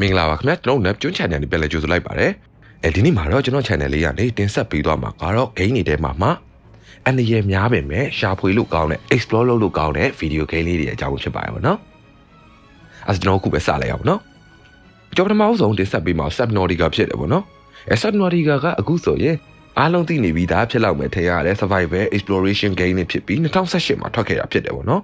မင်္ဂလာပါခင်ဗျာကျွန်တော် Nap ကျွန်း channel နဲ့ပြန်လည်ကြိုဆိုလိုက်ပါတယ်အဲဒီနေ့မှာတော့ကျွန်တော် channel လေးကနေတင်ဆက်ပေးသွားမှာကတော့ game တွေထဲမှာမှအနည်းငယ်များပေမဲ့ရှာဖွေလို့ကောင်းတဲ့ explore လုပ်လို့ကောင်းတဲ့ video game လေးတွေအကြောင်းဖြစ်ပါတယ်ဗောနော်အဲဒါကျွန်တော်အခုပဲစလိုက်အောင်နော်ကျွန်တော်ပထမဆုံးတင်ဆက်ပေးမှာ Subnautica ဖြစ်တယ်ဗောနော်အဲ Subnautica ကအခုဆိုရင်အားလုံးသိနေပြီးသားဖြစ်လောက်မယ်ထင်ရတဲ့ survival exploration game တွေဖြစ်ပြီး2018မှာထွက်ခဲ့တာဖြစ်တယ်ဗောနော်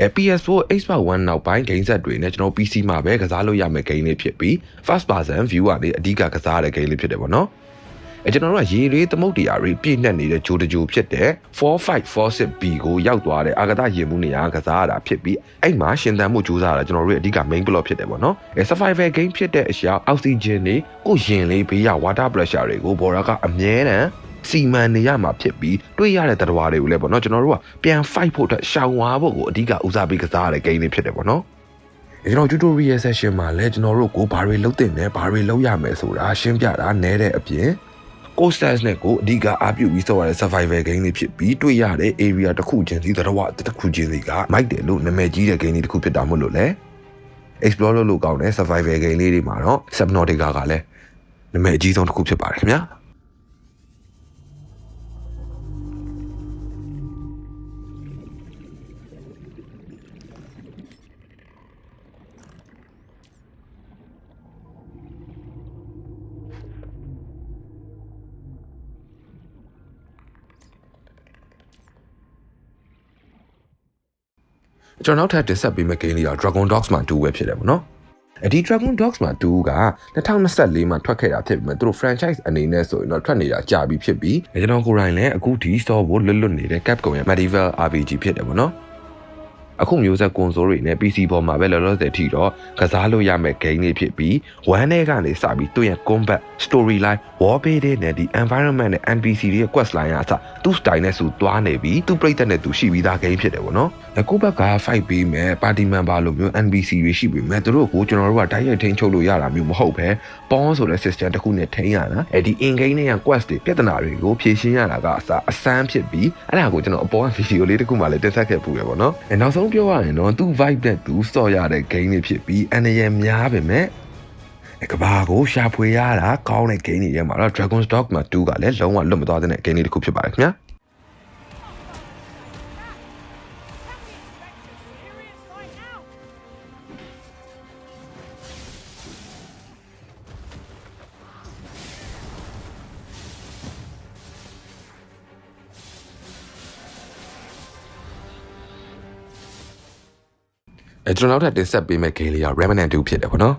အဲ PS4 Xbox One နောက်ပိုင်း game set တွေနဲ့ကျွန်တော် PC မှာပဲကစားလို့ရမယ့် game လေးဖြစ်ပြီး first person view ကနေအဓိကကစားရတဲ့ game လေးဖြစ်တယ်ပေါ့နော်အဲကျွန်တော်တို့ကရေရေးသမုတ်တရားတွေပြည့်နှက်နေတဲ့ဂျိုတဂျိုဖြစ်တဲ့ 4546B ကိုရောက်သွားတဲ့အာဂတရေမှုနေရာကစားရတာဖြစ်ပြီးအဲ့မှာရှင်သန်မှုကြိုးစားတာကျွန်တော်တို့ရဲ့အဓိက main plot ဖြစ်တယ်ပေါ့နော်အဲ survival game ဖြစ်တဲ့အရာ oxygen တွေကိုရင်လေးဘေးရ water pressure တွေကိုဘော်ရာကအမြဲတမ်း စီမံနေရမှာဖြစ်ပြီးတွေ့ရတဲ့တရားတွေကိုလည်းပေါ့နော်ကျွန်တော်တို့ကပြန် fight ဖို့အတွက်ရှောင်ဝါဖို့ကိုအဓိကဦးစားပေးကစားရတဲ့ game လေးဖြစ်တယ်ပေါ့နော်ကျွန်တော် tutorial session မှာလည်းကျွန်တော်တို့ကိုဘာတွေလုပ်တင်တယ်ဘာတွေလုပ်ရမယ်ဆိုတာရှင်းပြတာနဲတဲ့အပြင်ကိုစတက်နဲ့ကိုအဓိကအားပြုပြီးဆောက်ရတဲ့ survival game လေးဖြစ်ပြီးတွေ့ရတဲ့ area တစ်ခုချင်းစီတရဝတစ်ခုချင်းစီကမိုက်တယ်လို့နာမည်ကြီးတဲ့ game လေးတစ်ခုဖြစ်တာမို့လို့လေ explore လုပ်လို့ကောင်းတဲ့ survival game လေးတွေမှာတော့ Subnautica ကလည်းနာမည်အကြီးဆုံးတစ်ခုဖြစ်ပါတယ်ခင်ဗျာ ကျွန်တော်နောက်ထပ်တင်ဆက်ပေးမယ့် game လေးက Dragon Dogs မှာ2ပဲဖြစ်တယ်ပေါ့နော်အဒီ Dragon Dogs မှာ2က2024မှာထွက်ခဲ့တာဖြစ်ပြီးမှသူတို့ franchise အနေနဲ့ဆိုရင်တော့ထွက်နေတာကြာပြီဖြစ်ပြီးကျွန်တော်ကိုယ်တိုင်လည်းအခုဒီ store ကိုလွတ်လွတ်နေတဲ့ Capcom ရဲ့ Medieval RPG ဖြစ်တယ်ပေါ့နော် အခုမျိုးဆက်ကွန်ဆိုးတွေနဲ့ PC ပေါ်မှာပဲလောလောဆယ်ထိတော့ကစားလို့ရမယ့် game တွေဖြစ်ပြီး1နဲ့ကနေစပြီးသူ့ရဲ့ combat storyline warfare တွေနဲ့ဒီ environment နဲ့ NPC တွေရဲ့ quest line အစသူ့ style နဲ့သူသွားနေပြီးသူ့ပြိသက်နဲ့သူရှိပြီးသား game ဖြစ်တယ်ပေါ့နော်အခုဘက်က fight ပေးမယ် party member လိုမျိုး NPC တွေရှိပြီမဲ့သူတို့ကိုကျွန်တော်တို့ကတိုက်ရိုက်ထိန်းချုပ်လို့ရတာမျိုးမဟုတ်ပဲပေါင်းဆိုတဲ့ system တစ်ခုနဲ့ထိန်းရတာအဲဒီ in game နဲ့ quest တွေပြဿနာတွေကိုဖြေရှင်းရတာကအစအစမ်းဖြစ်ပြီးအဲ့ဒါကိုကျွန်တော်အပေါ်က video လေးတစ်ခုမှလည်းတင်ဆက်ခဲ့ပူရပေါ့နော်အဲနောက်ဆုံးပြောရရင်တော့သူ့ vibe နဲ့သူစော့ရတဲ့ game တွေဖြစ်ပြီးအနေရများပဲမဲ့ကဘာကိုရှာဖွေရတာကောင်းတဲ့ game တွေရဲ့မှာတော့ Dragon's Dogma 2ကလည်းလုံးဝလွတ်မသွားတဲ့ game လေးတစ်ခုဖြစ်ပါတယ်ခင်ဗျာ အဲကျွန်တော်နောက်ထပ်တင်ဆက်ပေးမယ့် game လေးက Remnant 2ဖြစ်တယ်ပေါ့နော်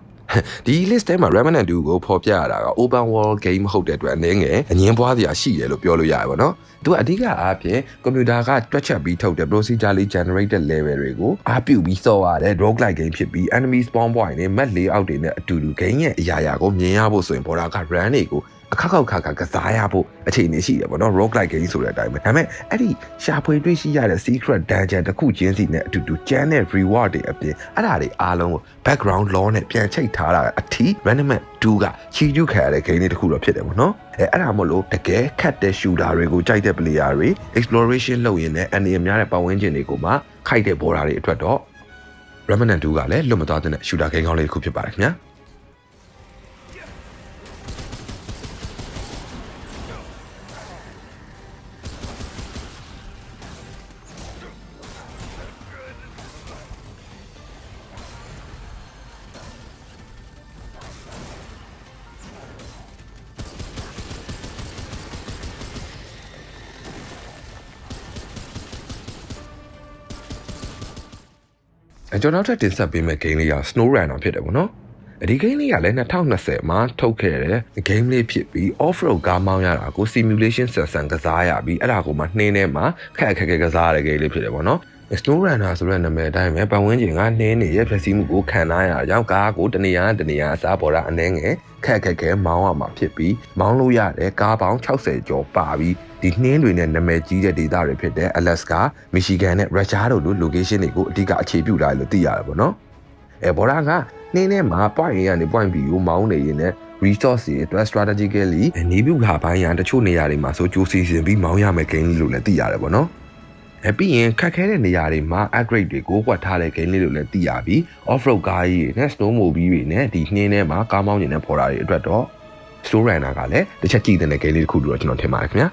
ဒီ list ထဲမှာ Remnant 2ကိုဖော်ပြရတာက open world game မဟုတ်တဲ့အတွက်အနေငယ်အငင်းပွားစရာရှိတယ်လို့ပြောလို့ရတယ်ပေါ့နော်သူကအဓိကအားဖြင့်ကွန်ပျူတာကတွက်ချက်ပြီးထုတ်တဲ့ procedurally generated level တွေကိုအားပြုပြီးစော့ရတဲ့ roguelike game ဖြစ်ပြီး enemy spawn point တွေ map layout တွေနဲ့အတူတူ game ရဲ့အရာရာကိုမြင်ရဖို့ဆိုရင်ဘော်ဒါက run တွေကိုအ ခက်ခေါက်ခါခါကစားရဖို့အခြေအနေရှိတယ်ပေါ့နော် roguelike game ဆိုတဲ့အတိုင်းပဲဒါပေမဲ့အဲ့ဒီရှာဖွေတွေ့ရှိရတဲ့ secret dungeon တစ်ခုချင်းစီနဲ့အတူတူကျန်းတဲ့ reward တွေအပြင်အဲ့ဒါတွေအားလုံးကို background law နဲ့ပြန်ချိတ်ထားတာအထီး random 2ကချီကျူးခံရတဲ့ game လေးတစ်ခုတော့ဖြစ်တယ်ပေါ့နော်အဲအဲ့ဒါမို့လို့တကယ်ခတ်တဲ့ shooter တွေကိုကြိုက်တဲ့ player တွေ exploration လုပ်ရင်လည်းအနေအများတဲ့ပတ်ဝန်းကျင်တွေကိုမှခိုက်တဲ့ border တွေအတွက်တော့ Remnant 2ကလည်းလွတ်မသွားတဲ့ shooter game ကောင်းလေးတစ်ခုဖြစ်ပါတယ်ခင်ဗျာ ကျွန်တော်နောက်ထပ်တင်ဆက်ပေးမယ့် game လေးက Snow Runner ဖြစ်တယ်ပေါ့နော်အဒီ game လေးကလည်း2020မှာထုတ်ခဲ့တဲ့ game လေးဖြစ်ပြီး off-road ကားမောင်းရတာကို simulation ဆန်ဆန်ကစားရပြီးအဲ့ဒါကိုမှနှင်းထဲမှာခက်ခက်ခဲကစားရတဲ့ game လေးဖြစ်တယ်ပေါ့နော် Snow Runner ဆိုတဲ့နာမည်အတိုင်းပဲပတ်ဝန်းကျင်ကနှင်းနေရဲ့ဖြစ်စည်းမှုကိုခံစားရတာကြောင့်ကားကိုတနေရာတနေရာအစားပေါ်တာအနှဲငယ်ခက်ခက်ခဲမောင်းရမှာဖြစ်ပြီးမောင်းလို့ရတဲ့ကားပေါင်း60ကျော်ပါပြီး ဒီနှင်းတွေနဲ့နာမည်ကြီးတဲ့ဒေသတွေဖြစ်တဲ့ Alaska, Michigan နဲ့ Russia တို့လို location တွေကိုအဓိကအခြေပြုလာတယ်လို့သိရတယ်ပေါ့နော်အဲဘော်ဒါကနှင်းထဲမှာ point A ကနေ point B ကိုမောင်းနေရင်လည်း resource တွေအတွက် strategically နေပြုခါပိုင်းရန်တချို့နေရာတွေမှာဆိုကြိုးစီစဉ်ပြီးမောင်းရမယ့် game လို့လည်းသိရတယ်ပေါ့နော်အဲပြီးရင်ခက်ခဲတဲ့နေရာတွေမှာ upgrade တွေကိုကွက်ထားတဲ့ game လေးတွေလည်းသိရပြီ off road ကားကြီးတွေနဲ့ snowmobile တွေနဲ့ဒီနှင်းထဲမှာကားမောင်းနေတဲ့ဖော်တာတွေအတွက်တော့ slow runner ကလည်းတစ်ချက်ကြည့်တဲ့ game လေးတစ်ခုလို့တော့ကျွန်တော်ထင်ပါတယ်ခင်ဗျာ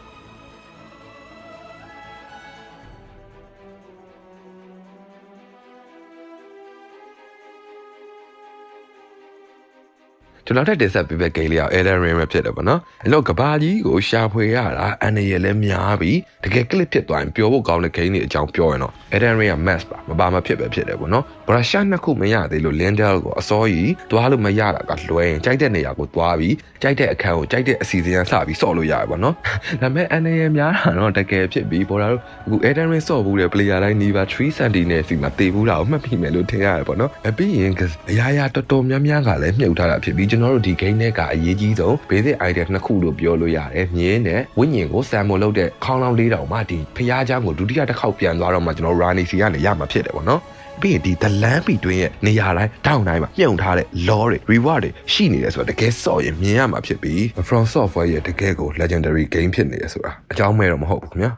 ကျွန်တော်တက်တင်ဆက်ပေးတဲ့ game လေးက Elden Ring ပဲဖြစ်တယ်ပေါ့နော်အဲ့တော့ကဘာကြီးကိုရှာဖွေရတာအန်ရယ်လည်းများပြီးတကယ် clip ဖြစ်သွားရင်ပျော်ဖို့ကောင်းတဲ့ game တွေအကြောင်းပြောရင်တော့ Elden Ring က mass ပါမပါမဖြစ်ပဲဖြစ်တယ်ပေါ့နော် brush နှစ်ခုမရသေးလို့ Lindell ကိုအစောကြီးသွားလို့မရတာကလွဲရင်ကြိုက်တဲ့နေရာကိုသွားပြီးကြိုက်တဲ့အခန်းကိုကြိုက်တဲ့အစီအစဉ်စပြီးဆော့လို့ရတယ်ပေါ့နော်ဒါပေမဲ့အန်ရယ်များတာတော့တကယ်ဖြစ်ပြီးပေါ်တာတို့အခု Elden Ring ဆော့ဘူးတဲ့ player တိုင်းနေပါ3 cm နဲ့စီမှာတေဘူးတာကိုမှတ်မိမယ်လို့ထင်ရတယ်ပေါ့နော်အပြီးရင်အရာရာတော်တော်များများကလည်းမြုပ်ထားတာဖြစ်ပြီးကျွန်တော်တို့ဒီ game နဲ့ကအရေးကြီးဆုံး basic item နှစ်ခုလို့ပြောလို့ရတယ်မြင်းနဲ့ဝိညာဉ်ကိုစံမလုပ်တဲ့ခေါင်းလောင်းလေးတောင်မှဒီဖျားเจ้าကိုဒုတိယတစ်ခေါက်ပြန်သွားတော့မှကျွန်တော် Rani စီကနေရမှာဖြစ်တယ်ပေါ့နော်ပြီးရင်ဒီ the land ပြီးတွင်းရဲ့နေရာတိုင်းတောင်းတိုင်းမှာမြုံထားတဲ့ law တွေ reward တွေရှိနေတယ်ဆိုတော့တကယ်စော့ရင်မြင်ရမှာဖြစ်ပြီး From Software ရဲ့တကယ်ကို legendary game ဖြစ်နေတယ်ဆိုတာအကြောင်းမဲ့တော့မဟုတ်ဘူးခင်ဗျာ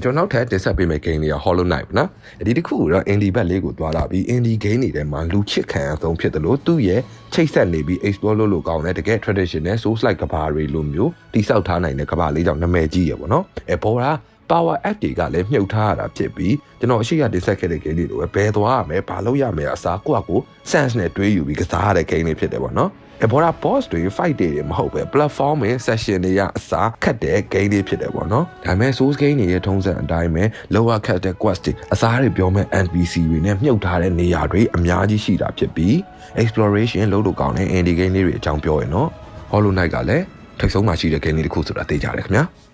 ကျွန်တော်နောက်ထပ်တင်ဆက်ပေးမယ့် game လေးက Hollow Knight ပေါ့နော်။ဒီတစ်ခုတော့ indie ဘက်လေးကိုသွားလာပြီး indie game တွေထဲမှာလူချစ်ခံရဆုံးဖြစ်တယ်လို့သူ့ရဲ့ချိတ်ဆက်နေပြီး explore လုပ်လို့ကောင်းတဲ့တကယ် traditional souls like ကဘာတွေလိုမျိုးတိစောက်ထားနိုင်တဲ့ကဘာလေးကြောင့်နာမည်ကြီးရပေါ့နော်။အဲပေါ်တာ power app တွေကလည်းမြုပ်ထားရတာဖြစ်ပြီးကျွန်တော်အရှိရတင်ဆက်ခဲ့တဲ့ game တွေလိုပဲဘယ်သွားရမလဲဘာလုပ်ရမလဲအစားကိုယ့်အကို sense နဲ့တွေးယူပြီးကစားရတဲ့ game တွေဖြစ်တယ်ပေါ့နော်။ အဘော်ရာ boss တွေ fight တွေမဟုတ်ပဲ platforming session တွေရအစားခတ်တဲ့ game တွေဖြစ်တယ်ပေါ့နော်။ဒါပေမဲ့ source game တွေရဲ့ထုံးစံအတိုင်းပဲ lower cut တဲ့ quest တွေအစားတွေပြောမဲ့ NPC တွေနဲ့မြုပ်ထားတဲ့နေရာတွေအများကြီးရှိတာဖြစ်ပြီး exploration လုပ်လို့ကောင်းတဲ့ indie game လေးတွေအကြောင်းပြောရင်တော့ Hollow Knight ကလည်းထိတ်ဆုံးမှရှိတဲ့ game လေးတစ်ခုဆိုတာသိကြတယ်ခင်ဗျာ။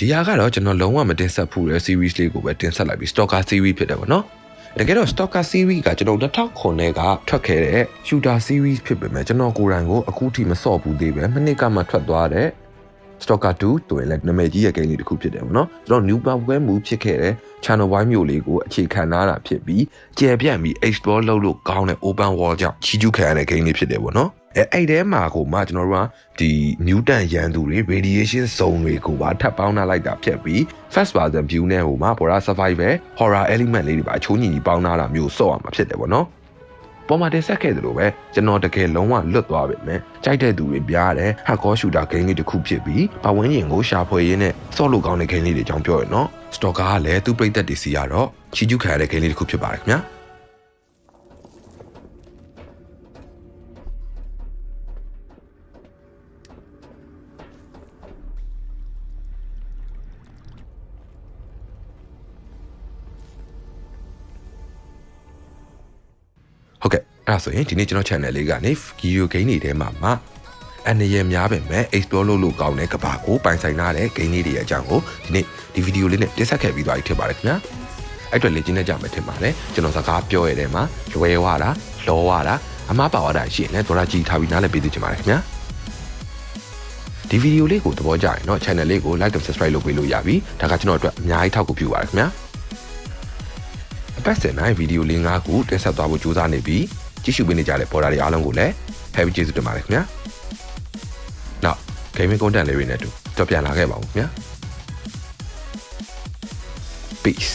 ဒီဟာကတော့ကျွန်တော်လုံးဝမတင်ဆက်ဘူးတဲ့ series လေးကိုပဲတင်ဆက်လိုက်ပြီး Stalker series ဖြစ်တယ်ပေါ့နော်တကယ်တော့ Stalker series ကကျွန်တော်2009ကထွက်ခဲ့တဲ့ shooter series ဖြစ်ပေမဲ့ကျွန်တော်ကိုယ်တိုင်ကိုအခုထိမစော့ဘူးသေးပဲမနစ်ကမှထွက်သွားတဲ့ Stalker 2တွင်လည်းနာမည်ကြီးရဲ့ game လေးတစ်ခုဖြစ်တယ်ပေါ့နော်ကျွန်တော် new power web move ဖြစ်ခဲ့တဲ့ channel wide မျိုးလေးကိုအခြေခံထားတာဖြစ်ပြီးကျယ်ပြန့်ပြီး explore လုပ်လို့ကောင်းတဲ့ open world ကြောင့်ချီးကျူးခံရတဲ့ game လေးဖြစ်တယ်ပေါ့နော် အဲအဲ့ထဲမှာကိုမှကျွန်တော်တို့ကဒီ mutant ရန်သူတွေ radiation zone တွေကိုပါထပ်ပေါင်းထားလိုက်တာဖြစ်ပြီး first person view နဲ့ဟိုမှာ horror survival horror element လေးတွေပါအချိုးညီညီပေါင်းထားတာမျိုးစော့ရမှာဖြစ်တယ်ပေါ့နော်ပေါ်မှာတင်ဆက်ခဲ့သလိုပဲကျွန်တော်တကယ်လုံးဝလွတ်သွားပြီမယ်ကြိုက်တဲ့သူတွေပြားတယ်ဟက်ကောရှူတာဂိမ်းလေးတစ်ခုဖြစ်ပြီးပဝန်းကျင်ကိုရှာဖွေရင်းနဲ့စော့လို့ကောင်းတဲ့ဂိမ်းလေးတွေအကြောင်းပြောရနော်စတော့ကာကလည်းသူ့ပြိသက်တွေစီရတော့ချီကျူးခံရတဲ့ဂိမ်းလေးတစ်ခုဖြစ်ပါတယ်ခင်ဗျာ ဟုတ်ကဲ့အဲ့ဒါဆိုရင်ဒီနေ့ကျွန်တော် channel လေးကနေ video game တွေထဲမှာမှအနေရများပဲမဲ့ explore လုပ်လို့ကောင်းတဲ့ကဘာကိုပိုင်ဆိုင်ထားတဲ့ game လေးတွေရဲ့အကြောင်းကိုဒီနေ့ဒီ video လေးနဲ့တင်ဆက်ခဲ့ပြီးသွားပြီထင်ပါတယ်ခင်ဗျာအဲ့အတွက်လေ့ကျင့်နေကြမယ်ထင်ပါတယ်ကျွန်တော်စကားပြောရတဲ့မှာလွယ်ဝတာလောဝတာအမားပါဝတာရှိရင်လည်းဒေါ်လာကြည့်ထားပြီးနားလည်ပေးသိချင်ပါတယ်ခင်ဗျာဒီဗီဒီယိုလေးကိုသဘောကျရင်တော့ channel လေးကို like and subscribe လုပ်ပေးလို့ရပြီဒါကကျွန်တော်အတွက်အများကြီးထောက်ကူပြုပါတယ်ခင်ဗျာ အပတ်စဉ်တိုင်းဗီဒီယိုလေး၅ခုတင်ဆက်သွားဖို့ကြိုးစားနေပြီးကြည့်ရှုပေးနေကြတဲ့ပေါ်တာတွေအားလုံးကိုလည်း happy ကျေးဇူးတင်ပါတယ်ခင်ဗျာနောက် gaming content လေးတွေနဲ့အတူကြော်ပြန်လာခဲ့ပါဦးခင်ဗျာ peace